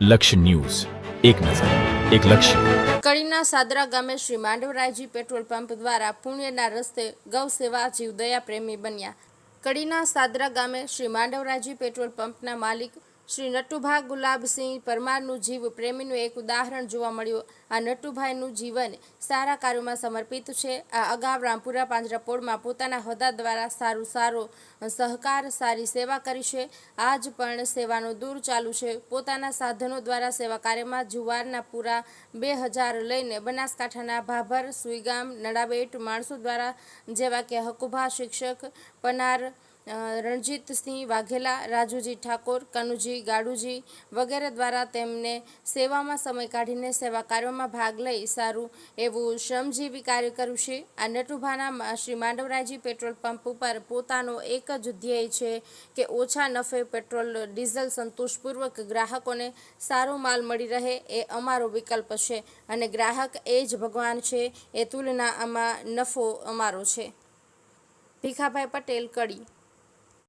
લક્ષ્ય ન્યૂઝ. એક નજર, એક લક્ષ્ય. કડીના સાદરા ગામે શ્રી માંડવરાયજી પેટ્રોલ પંપ દ્વારા પુણ્યના રસ્તે ગૌ સેવા જીવદયા પ્રેમી બન્યા. કડીના સાદરા ગામે શ્રી માંડવરાયજી પેટ્રોલ પંપના માલિક શ્રી નટુભા ગુલાબસિંહ પરમારનું જીવ પ્રેમીનું એક ઉદાહરણ જોવા મળ્યું. આ નટુભાઈનું જીવન સારા કાર્યોમાં સમર્પિત છે. આ અગાઉ રામપુરા પાંજરાપોળમાં પોતાના હોદ્દા દ્વારા સારું સારો સહકાર, સારી સેવા કરી છે. આજ પણ સેવાનો દૂર ચાલુ છે. પોતાના સાધનો દ્વારા સેવા કાર્યમાં જુવારના પૂરા બે હજાર લઈને બનાસકાંઠાના ભાભર, સુઈગામ, નડાબેટ, માણસો દ્વારા જેવા કે હકુભા શિક્ષક, પનાર રણજીતસિંહ વાઘેલા, રાજુજી ઠાકોર, કનુજી ગાડુજી વગેરે દ્વારા તેમને સેવામાં સમય કાઢીને સેવા કાર્યોમાં ભાગ લઈ સારું એવું શ્રમજીવી કાર્ય કર્યું છે. આ નટુભાના શ્રી માંડવરાયજી પેટ્રોલ પંપ ઉપર પોતાનો એક જ ધ્યેય છે કે ઓછા નફે પેટ્રોલ, ડીઝલ સંતોષપૂર્વક ગ્રાહકોને સારો માલ મળી રહે એ અમારો વિકલ્પ છે અને ગ્રાહક એ જ ભગવાન છે એ તુલનામાં નફો અમારો છે. ભીખાભાઈ પટેલ, કડી.